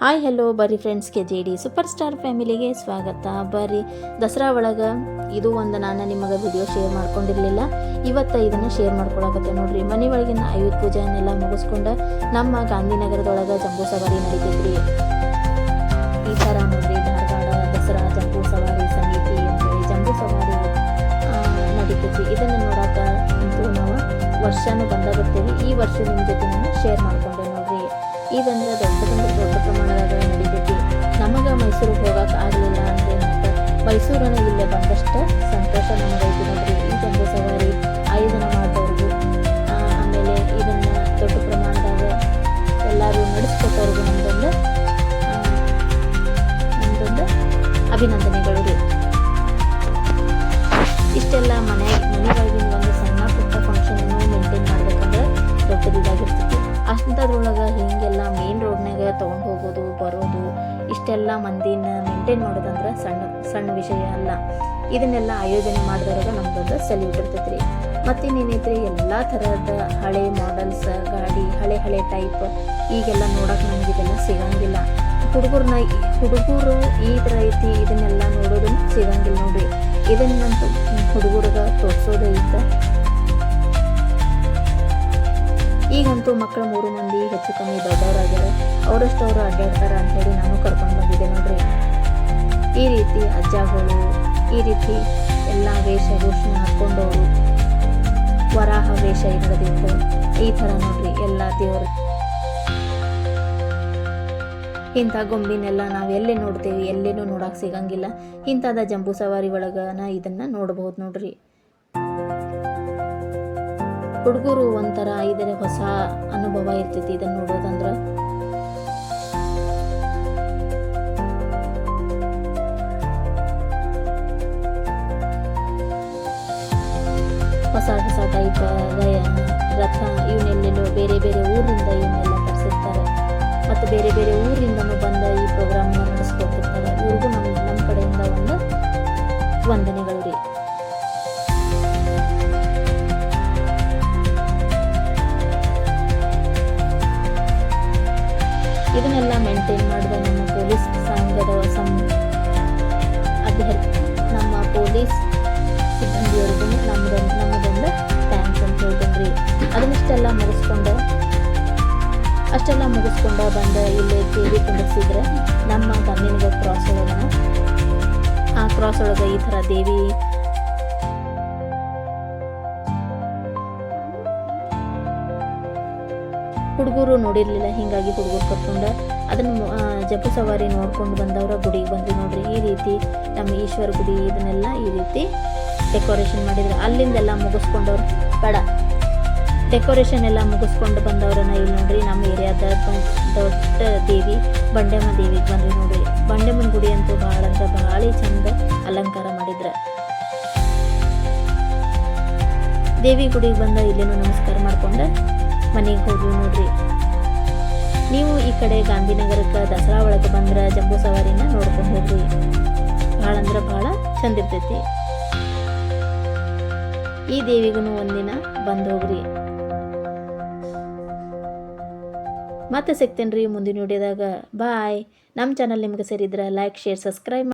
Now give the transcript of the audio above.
Hi hello ಬರಿ friends K G D super star ಫ್ಯಾಮಿಲಿಗೆ ಸ್ವಾಗತ. ಬರ್ರಿ, ದಸರಾ ಒಳಗೆ ಇದು ಒಂದು ನಾನು ನಿಮಗೆ ವಿಡಿಯೋ ಶೇರ್ ಮಾಡ್ಕೊಂಡಿರಲಿಲ್ಲ. ಇವತ್ತು ಇದನ್ನು ಶೇರ್ ಮಾಡ್ಕೊಳಕತ್ತೆ ನೋಡ್ರಿ. ಮನೆ ಒಳಗಿನ ಆಯುಧ ಪೂಜೆಯನ್ನೆಲ್ಲ ಮುಗಿಸ್ಕೊಂಡು ನಮ್ಮ ಗಾಂಧಿನಗರದೊಳಗೆ ಜಂಬೂ ಸವಾರಿ ನಡೀತೈತ್ರಿ. ಈ ಥರ ನೋಡ್ರಿ, ಧಾರವಾಡ ದಸರಾ ಜಂಬೂ ಸವಾರಿ ಸಮಿತಿ ಅಂತೇಳಿ ಜಂಬೂ ಸವಾರಿ ನಡೀತೈತಿ ಇದನ್ನು ನೋಡೋಕೆ ಅಂತೂ ನಾವು ವರ್ಷನೂ ಬಂದ ಬರ್ತೀವಿ. ಈ ವರ್ಷ ನಿಮ್ಮ ಜೊತೆ ನಾನು ಶೇರ್ ಮಾಡ್ಕೊಂಡೆ ನೋಡ್ರಿ. ಇದಂದ್ರೆ ದೊಡ್ಡ ಮೈಸೂರಿಗೆ ಹೋಗಕ್ಕೆ ಆಗಲಿಲ್ಲ ಅಂತ ಮತ್ತೆ ಮೈಸೂರನ್ನು ಇಲ್ಲೇ ಬಂದಷ್ಟು ಸಂತೋಷ ನಮಗೈತಿ ನೋಡ್ರಿ. ಈ ಜಂಬೂ ಸವಾರಿ ಆಯೋಜನೆ ಮಾಡಿದವ್ರಿಗೂ ಆಮೇಲೆ ಇದನ್ನು ದೊಡ್ಡ ಪ್ರಮಾಣದಾಗ ಎಲ್ಲರೂ ನಡೆಸ್ಕೊಟ್ಟವ್ರಿಗೂ ನಮ್ಮದೊಂದು ನಮ್ದೊಂದು ಅಭಿನಂದನೆಗಳು ರೀ. ಇಷ್ಟೆಲ್ಲ ಮನೆ ಮನೆಯೊಳಗಿನ ಒಂದು ಸಣ್ಣ ಪುಟ್ಟ ಫಂಕ್ಷನನ್ನು ಮೇಂಟೈನ್ ಮಾಡಬೇಕಂದ್ರೆ ದೊಡ್ಡದಿದಾಗಿರ್ತೈತಿ. ಅಂಥದ್ರೊಳಗೆ ಹೀಗೆಲ್ಲ ಮೇನ್ ರೋಡ್ನಾಗ ತೊಗೊಂಡು ಹೋಗೋದು, ಬರೋದು ಇಷ್ಟೆಲ್ಲ ಮಂದಿನ ಮೇಂಟೈನ್ ಮಾಡೋದಂದ್ರೆ ಸಣ್ಣ ಸಣ್ಣ ವಿಷಯ ಅಲ್ಲ. ಇದನ್ನೆಲ್ಲ ಆಯೋಜನೆ ಮಾಡಿದವ್ರಾಗ ನಮ್ದೊಂದು ಸೆಲ್ಯೂಟ್ ಇರ್ತೈತಿ ರೀ ಮತ್ತಿನ್ನೇನೈತ್ರಿ ಎಲ್ಲ ಥರದ ಹಳೆ ಮಾಡಲ್ಸ್ ಗಾಡಿ, ಹಳೆ ಹಳೆ ಟೈಪ್ ಈಗೆಲ್ಲ ನೋಡೋಕೆ ನಮ್ಗೆ ಇದೆಲ್ಲ ಸಿಗಂಗಿಲ್ಲ. ಹುಡುಗರನ್ನ ಹುಡುಗರು ಈ ಥರ ಐತಿ, ಇದನ್ನೆಲ್ಲ ನೋಡೋದು ಸಿಗಂಗಿಲ್ಲ ನೋಡ್ರಿ. ಇದನ್ನಂತೂ ಹುಡುಗರಿಗೆ ತೋರಿಸೋದೇ ಈಗಂತೂ ಮಕ್ಕಳು ಮೂರು ಮಂದಿ ಹೆಚ್ಚು ಕಮ್ಮಿ ದೊಡ್ಡವರಾಗ್ಯಾರ. ಅವರಷ್ಟು ಅವರು ಅಡ್ಡಾಡ್ತಾರೆ ಅಂತ ಹೇಳಿ ನಾನು ಕರ್ಕೊಂಡು ಬಂದಿದ್ದೆ ನೋಡ್ರಿ ಈ ರೀತಿ ಅಜ್ಜಗಳು, ಈ ರೀತಿ ಎಲ್ಲ ವೇಷಭೂಷಣ ಹಾಕ್ಕೊಂಡವರು ವರಾಹ ವೇಷ ಇರೋದಿತ್ತು ಈ ಥರ ನೋಡ್ರಿ ಎಲ್ಲ ದೇವರು. ಇಂಥ ಗೊಂಬಿನೆಲ್ಲ ನಾವು ಎಲ್ಲಿ ನೋಡ್ತೀವಿ, ಎಲ್ಲೇನೂ ನೋಡಕ್ಕೆ ಸಿಗಂಗಿಲ್ಲ. ಇಂಥದ ಜಂಬೂ ಸವಾರಿ ಒಳಗನ ಇದನ್ನ ನೋಡಬಹುದು ನೋಡ್ರಿ. ಹುಡುಗರು ಒಂಥರ ಇದರ ಹೊಸ ಅನುಭವ ಇರ್ತೈತಿ ಇದನ್ನ ನೋಡೋದಂದ್ರ. ಹೊಸ ಹೊಸ ಟೈಪ್ ರಥ ಇವನ್ನೆಲ್ಲೆಲ್ಲೋ ಬೇರೆ ಬೇರೆ ಊರಿಂದ ಇವನ್ನೆಲ್ಲ ತರಿಸಿರ್ತಾರೆ. ಮತ್ತು ಬೇರೆ ಬೇರೆ ಊರಿಂದನೂ ಬಂದ ಈ ಪ್ರೋಗ್ರಾಮ್ನ ನಡೆಸ್ಕೊಟ್ಟಿರ್ತಾರೆ ಇವ್ರಿಗೂ ನಮ್ಮ ನಮ್ಮ ಕಡೆಯಿಂದ ಒಂದು ವಂದನೆಗಳು ರೀ. ಇದನ್ನೆಲ್ಲ ಮೇಂಟೈನ್ ಮಾಡಿದ ನಮ್ಮ ಪೊಲೀಸ್ ಸಂಘದ ಸಂ ಅಭ್ಯರ್ಥಿ, ನಮ್ಮ ಪೊಲೀಸ್ ಸಿಬ್ಬಂದಿಯವರಿಗೂ ಅದನ್ನಿಷ್ಟೆಲ್ಲ ಮುಗಿಸ್ಕೊಂಡು, ಅಷ್ಟೆಲ್ಲ ಮುಗಿಸ್ಕೊಂಡು ಬಂದು ಇಲ್ಲಿ ದೇವಿ ಕುಂಡಿಸಿದ್ರೆ ನಮ್ಮ ಗಂದಿನಗ ಕ್ರಾಸ್ ಒಳಗೆ ಆ ಕ್ರಾಸ್ ಒಳಗೆ ಈ ಥರ ದೇವಿ ಹುಡುಗರು ನೋಡಿರಲಿಲ್ಲ, ಹೀಗಾಗಿ ಹುಡುಗರು ಕರ್ಕೊಂಡು ಅದನ್ನು ಜಪ ಸವಾರಿ ನೋಡ್ಕೊಂಡು ಬಂದವರ ಗುಡಿಗೆ ಬಂದು ನೋಡ್ರಿ, ಈ ರೀತಿ ನಮ್ಮ ಈಶ್ವರ ಗುಡಿ ಇದನ್ನೆಲ್ಲ ಈ ರೀತಿ ಡೆಕೋರೇಷನ್ ಮಾಡಿದ್ರು. ಅಲ್ಲಿಂದೆಲ್ಲ ಮುಗಿಸ್ಕೊಂಡವ್ರು ಬೇಡ. ಡೆಕೋರೇಷನ್ ಎಲ್ಲ ಮುಗಿಸ್ಕೊಂಡು ಬಂದವ್ರನ್ನ ಇಲ್ಲಿ ನೋಡ್ರಿ. ನಮ್ಮ ಏರಿಯಾದ ದೊಡ್ಡ ದೇವಿ ಬಂಡೆಮ್ಮ ದೇವಿಗೆ ಬಂದ್ರಿ ನೋಡ್ರಿ. ಬಂಡೆಮ್ಮನ ಗುಡಿ ಅಂತೂ ಭಾಳ ಅಂದ್ರೆ ಭಾಳ ಚಂದ ಅಲಂಕಾರ ಮಾಡಿದ್ರ. ದೇವಿ ಗುಡಿಗೆ ಬಂದ ಇಲ್ಲೇನು ನಮಸ್ಕಾರ ಮಾಡ್ಕೊಂಡು ಮನೆಗೆ ಹೋಗಿ ನೋಡ್ರಿ. ನೀವು ಈ ಕಡೆ ಗಾಂಧಿನಗರಕ್ಕೆ ದಸರಾ ಒಳಗೆ ಬಂದ್ರೆ ಜಂಬೂ ಸವಾರಿನ ನೋಡ್ಕೊಂಡು ಹೋಗ್ರಿ. ಭಾಳ ಅಂದ್ರೆ ಭಾಳ ಚಂದ ಇರ್ತೈತಿ. ಈ ದೇವಿಗೂ ಒಂದಿನ ಬಂದು ಹೋಗ್ರಿ. ಮತ್ತೆ ಸಿಗ್ತೇನೆ ರೀ ಮುಂದಿನ ವಿಡಿಯೋದಾಗ. ಬಾಯ್ ನಮ್ಮ ಚಾನಲ್ ನಿಮ್ಗೆ ಸೇರಿದ್ರೆ ಲೈಕ್ ಶೇರ್ ಸಬ್ಸ್ಕ್ರೈಬ್